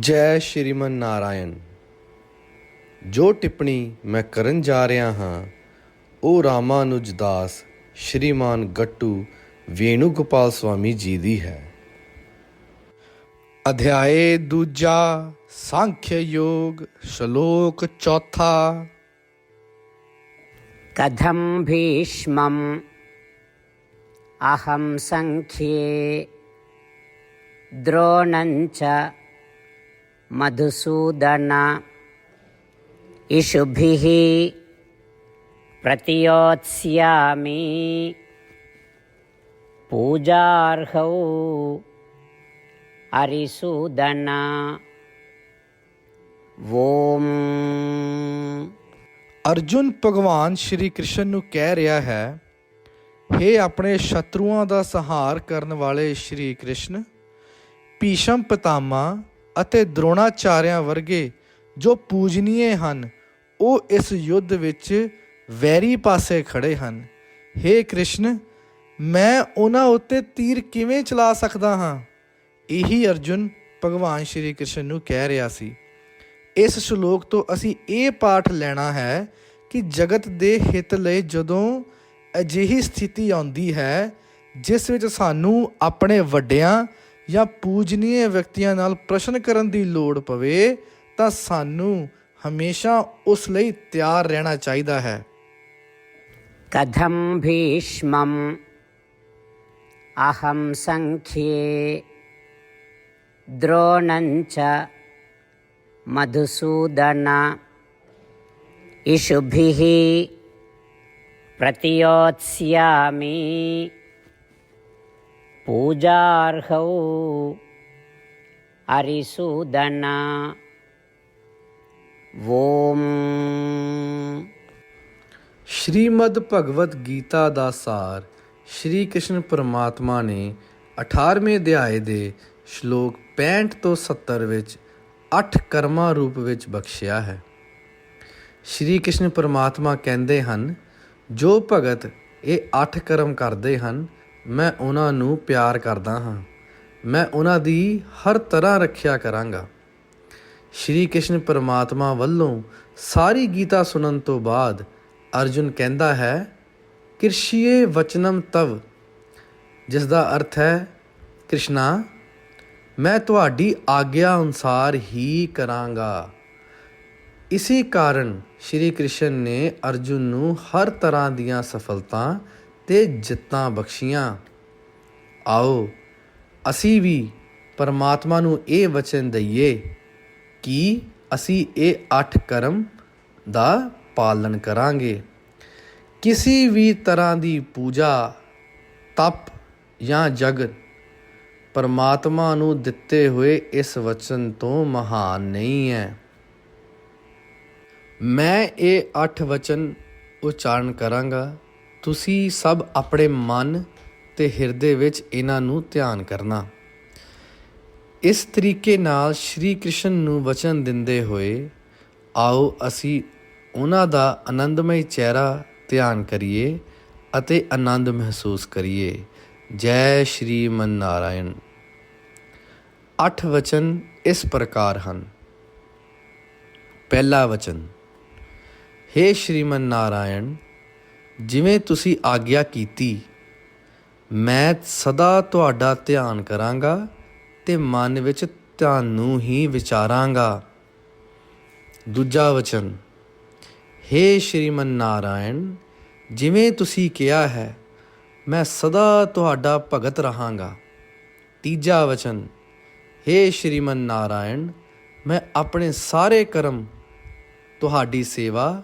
ਜੈ ਸ਼੍ਰੀਮਨ ਨਾਰਾਇਣ ਜੋ ਟਿੱਪਣੀ ਮੈਂ ਕਰਨ ਜਾ ਰਿਹਾ ਹਾਂ ਉਹ ਰਾਮਾਨੁਜ ਦਾਸ ਸ਼੍ਰੀਮਾਨ ਗੱਟੂ ਵੇਣੂ ਗੋਪਾਲ ਸਵਾਮੀ ਜੀ ਦੀ ਹੈ ਅਧਿਆਏ ਦੂਜਾ ਸਾਂਖਿਆ ਯੋਗ ਸ਼ਲੋਕ ਚੌਥਾ कथं भीष्मम् अहं सङ्ख्ये द्रोणं ಮಧುಸೂದನ ಇಷುಭಿಃ ಪ್ರತಿಯೋತ್ಸ್ಯಾಮಿ ಪೂಜಾರ್ಹೌ ಹರಿಸೂದನ ಓಂ ਅਰਜੁਨ ਭਗਵਾਨ ਸ਼੍ਰੀ ਕ੍ਰਿਸ਼ਨ ਨੂੰ ਕਹਿ ਰਿਹਾ ਹੈ हे ਆਪਣੇ ਸ਼ਤਰੂਆਂ ਦਾ ਸੰਹਾਰ ਕਰਨ ਵਾਲੇ ਸ਼੍ਰੀ ਕ੍ਰਿਸ਼ਨ ਭੀਸ਼ਮ ਪਤਾਮਾ ਅਤੇ ਦ੍ਰੋਣਾਚਾਰਿਆਂ ਵਰਗੇ ਜੋ ਪੂਜਨੀਏ ਹਨ, ਉਹ ਇਸ ਯੁੱਧ ਵਿੱਚ ਵੈਰੀ ਪਾਸੇ ਖੜੇ ਹਨ। हे ਕ੍ਰਿਸ਼ਨ, ਮੈਂ ਉਹਨਾਂ ਉੱਤੇ ਤੀਰ ਕਿਵੇਂ ਚਲਾ ਸਕਦਾ ਹਾਂ? ਇਹੀ ਅਰਜੁਨ ਭਗਵਾਨ ਸ਼੍ਰੀ ਕ੍ਰਿਸ਼ਨ ਨੂੰ ਕਹਿ ਰਿਹਾ ਸੀ। ਇਸ ਸ਼ਲੋਕ ਤੋਂ ਅਸੀਂ ਇਹ ਪਾਠ ਲੈਣਾ ਹੈ ਕਿ ਜਗਤ ਦੇ ਹਿੱਤ ਲਈ ਜਦੋਂ ਅਜਿਹੀ ਸਥਿਤੀ ਆਉਂਦੀ ਹੈ, ਜਿਸ ਵਿੱਚ ਸਾਨੂੰ ਆਪਣੇ ਵੱਡਿਆਂ ਜਾਂ ਪੂਜਨੀਏ ਵਿਅਕਤੀਆਂ ਨਾਲ ਪ੍ਰਸ਼ਨ ਕਰਨ ਦੀ ਲੋੜ ਪਵੇ, ਤਾਂ ਸਾਨੂੰ ਹਮੇਸ਼ਾ ਉਸ ਲਈ ਤਿਆਰ ਰਹਿਣਾ ਚਾਹੀਦਾ ਹੈ। कथं भीष्मम् अहं सङ्ख्ये द्रोणञ्च मधुसूदन इषुभिः प्रतियोत्स्यामि ಪೂಜಾರ್ಹೌ ಹರಿಸೂದನ ಓಂ. ਸ਼੍ਰੀਮਦ ਭਗਵਦ ਗੀਤਾ ਦਾ ਸਾਰ ਸ਼੍ਰੀ ਕ੍ਰਿਸ਼ਨ ਪਰਮਾਤਮਾ ਨੇ 18ਵੇਂ ਅਧਿਆਏ ਦੇ ਸ਼ਲੋਕ 65 ਤੋਂ 70 ਵਿੱਚ ਅੱਠ ਕਰਮਾਂ ਰੂਪ ਵਿੱਚ ਬਖਸ਼ਿਆ ਹੈ ਸ਼੍ਰੀ ਕ੍ਰਿਸ਼ਨ ਪਰਮਾਤਮਾ ਕਹਿੰਦੇ ਹਨ ਜੋ ਭਗਤ ਇਹ ਅੱਠ ਕਰਮ ਕਰਦੇ ਹਨ ਮੈਂ ਉਹਨਾਂ ਨੂੰ ਪਿਆਰ ਕਰਦਾ ਹਾਂ। ਮੈਂ ਉਹਨਾਂ ਦੀ ਹਰ ਤਰ੍ਹਾਂ ਰੱਖਿਆ ਕਰਾਂਗਾ। ਸ਼੍ਰੀ ਕ੍ਰਿਸ਼ਨ ਪਰਮਾਤਮਾ ਵੱਲੋਂ ਸਾਰੀ ਗੀਤਾ ਸੁਣਨ ਤੋਂ ਬਾਅਦ ਅਰਜੁਨ ਕਹਿੰਦਾ ਹੈ, ਕਿਰਸ਼ੀਏ ਵਚਨਮ ਤਵ ਜਿਸ ਦਾ ਅਰਥ ਹੈ, ਕ੍ਰਿਸ਼ਨਾ, ਮੈਂ ਤੁਹਾਡੀ ਆਗਿਆ ਅਨੁਸਾਰ ਹੀ ਕਰਾਂਗਾ। ਇਸੇ ਕਾਰਨ ਸ਼੍ਰੀ ਕ੍ਰਿਸ਼ਨ ਨੇ ਅਰਜੁਨ ਨੂੰ ਹਰ ਤਰ੍ਹਾਂ ਦੀਆਂ ਸਫਲਤਾ ਤੇ ਜਿੱਤਾਂ ਬਖਸ਼ੀਆਂ। ਆਓ, ਅਸੀਂ ਵੀ ਪਰਮਾਤਮਾ ਨੂੰ ਇਹ ਵਚਨ ਦਈਏ ਕਿ ਅਸੀਂ ਇਹ ਅੱਠ ਕਰਮ ਦਾ ਪਾਲਨ ਕਰਾਂਗੇ। ਕਿਸੇ ਵੀ ਤਰ੍ਹਾਂ ਦੀ ਪੂਜਾ, ਤਪ ਜਾਂ ਜਗਤ ਪਰਮਾਤਮਾ ਨੂੰ ਦਿੱਤੇ ਹੋਏ ਇਸ ਵਚਨ ਤੋਂ ਮਹਾਨ ਨਹੀਂ ਹੈ। ਮੈਂ ਇਹ ਅੱਠ ਵਚਨ ਉਚਾਰਨ ਕਰਾਂਗਾ। ਤੁਸੀਂ ਸਭ ਆਪਣੇ ਮਨ ਤੇ ਹਿਰਦੇ ਵਿੱਚ ਇਹਨਾਂ ਨੂੰ ਧਿਆਨ ਕਰਨਾ। ਇਸ ਤਰੀਕੇ ਨਾਲ ਸ਼੍ਰੀ ਕ੍ਰਿਸ਼ਨ ਨੂੰ ਵਚਨ ਦਿੰਦੇ ਹੋਏ, ਆਓ ਅਸੀਂ ਉਹਨਾਂ ਦਾ ਆਨੰਦਮਈ ਚਿਹਰਾ ਧਿਆਨ ਕਰੀਏ ਅਤੇ ਆਨੰਦ ਮਹਿਸੂਸ ਕਰੀਏ। ਜੈ ਸ਼੍ਰੀ ਮਨ ਨਾਰਾਇਣ ਅੱਠ ਵਚਨ ਇਸ ਪ੍ਰਕਾਰ ਹਨ। ਪਹਿਲਾ ਵਚਨ हे ਸ਼੍ਰੀਮਨ ਨਾਰਾਇਣ ਜਿਵੇਂ ਤੁਸੀਂ ਆਗਿਆ ਕੀਤੀ, ਮੈਂ ਸਦਾ ਤੁਹਾਡਾ ਧਿਆਨ ਕਰਾਂਗਾ ਤੇ ਮਨ ਵਿੱਚ ਤੁਹਾਨੂੰ ਹੀ ਵਿਚਾਰਾਂਗਾ। ਦੂਜਾ ਵਚਨ हे ਸ਼੍ਰੀਮਨ ਨਾਰਾਇਣ, ਜਿਵੇਂ ਤੁਸੀਂ ਕਿਹਾ ਹੈ, ਮੈਂ ਸਦਾ ਤੁਹਾਡਾ ਭਗਤ ਰਹਾਂਗਾ। ਤੀਜਾ ਵਚਨ हे ਸ਼੍ਰੀਮਨ ਨਾਰਾਇਣ, ਮੈਂ ਆਪਣੇ ਸਾਰੇ ਕਰਮ, ਤੁਹਾਡੀ ਸੇਵਾ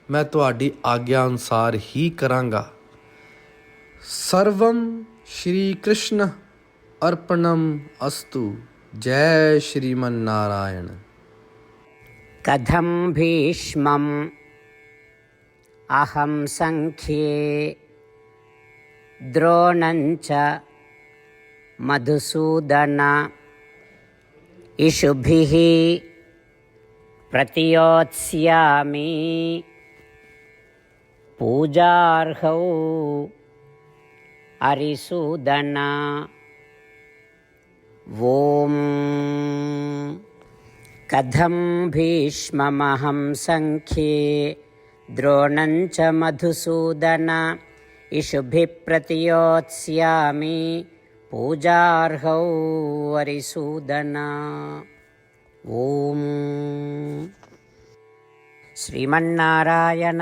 ਮੈਂ ਤੁਹਾਡੀ ਆਗਿਆ ਅਨੁਸਾਰ ਹੀ ਕਰਾਂਗਾ ਸਰਵਮ ਸ਼੍ਰੀ ਕ੍ਰਿਸ਼ਨ ਅਰਪਣਮ ਅਸਤੂ ਜੈ ਸ਼੍ਰੀਮਨ ਨਾਰਾਇਣ कथं भीष्मम् अहं सङ्ख्ये द्रोणं च मधुसूदन इषुभिः प्रतियोत्स्यामि पूजार्हौ अरिसूदन। ॐ कथं भीष्ममहं सङ्ख्ये द्रोणं च मधुसूदन। इषुभिः प्रतियोत्स्यामि पूजार्हौ वरिसूदन ॐ श्रीमन्नारायण